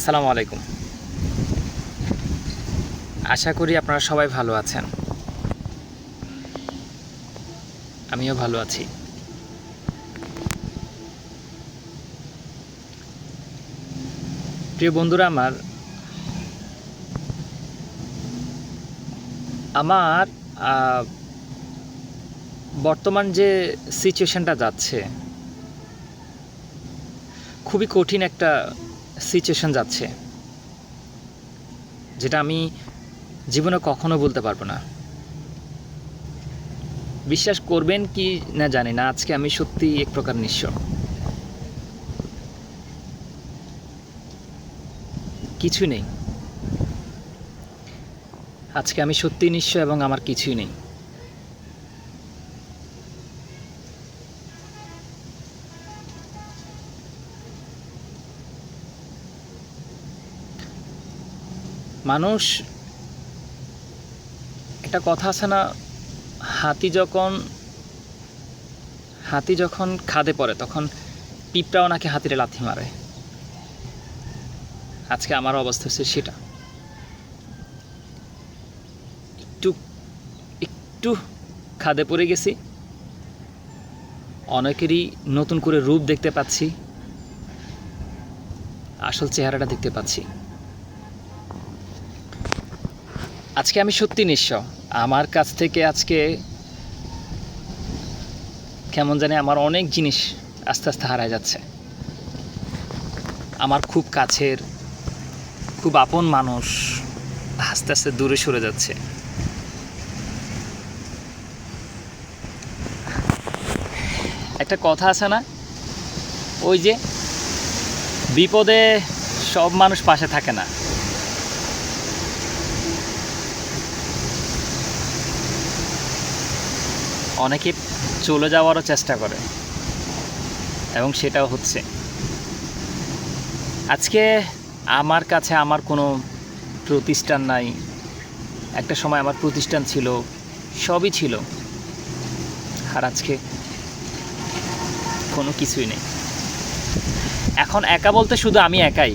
আসসালামু আলাইকুম। আশা করি আপনারা সবাই ভালো আছেন। আমিও ভালো আছি। প্রিয় বন্ধুরা, আমার আমার বর্তমান যে সিচুয়েশনটা যাচ্ছে, খুবই কঠিন একটা সিচুয়েশন যাচ্ছে, যেটা আমি জীবনে কখনো বলতে পারব না। বিশ্বাস করবেন কি না জানি না, আজকে আমি সত্যি এক প্রকার নিঃস্ব। কিছু নেই। আজকে আমি সত্যি নিঃস্ব এবং আমার কিছুই নেই। মানুষ, একটা কথা আছে না, হাতি যখন হাতি যখন খাদে পড়ে, তখন পিঁপড়াও নাকি হাতিরে লাথি মারে। আজকে আমার অবস্থা হচ্ছে সেটা। একটু একটু খাদে পড়ে গেছি। অনেকেরই নতুন করে রূপ দেখতে পাচ্ছি। আসল চেহারাটা দেখতে পাচ্ছি। আজকে আমি সত্যি নিঃস্ব। আমার কাছ থেকে আজকে কেমন জানি আমার অনেক জিনিস আস্তে আস্তে হারায় যাচ্ছে। আমার খুব কাছের, খুব আপন মানুষ আস্তে আস্তে দূরে সরে যাচ্ছে। একটা কথা আছে না? ওই যে বিপদে সব মানুষ পাশে থাকে না। অনেকে চলে যাওয়ারও চেষ্টা করে। এবং সেটাও হচ্ছে। আজকে আমার কাছে আমার কোনো প্রতিষ্ঠান নাই। একটা সময় আমার প্রতিষ্ঠান ছিল, সবই ছিল। আর আজকে কোনো কিছুই নেই। এখন একা বলতে শুধু আমি একাই।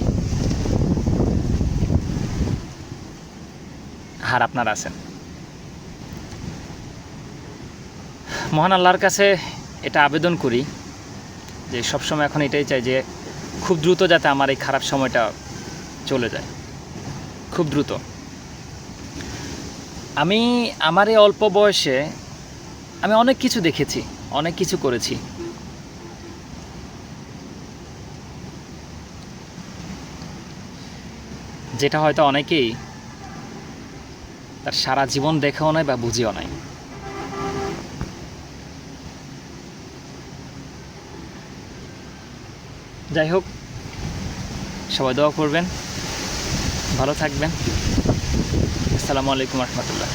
আর আপনারা আছেন। মহান আল্লাহর কাছে এটা আবেদন করি যে সবসময় এখন এটাই চাই যে খুব দ্রুত যাতে আমার এই খারাপ সময়টা চলে যায়। খুব দ্রুত। আমি আমার এই অল্প বয়সে আমি অনেক কিছু দেখেছি, অনেক কিছু করেছি। যেটা হয়তো অনেকেই তার সারা জীবন দেখেও নাই বা বুঝেও নাই। যাই হোক সবাই দোয়া করবেন ভালো থাকবেন। আসসালামু আলাইকুম রহমতুল্লাহ।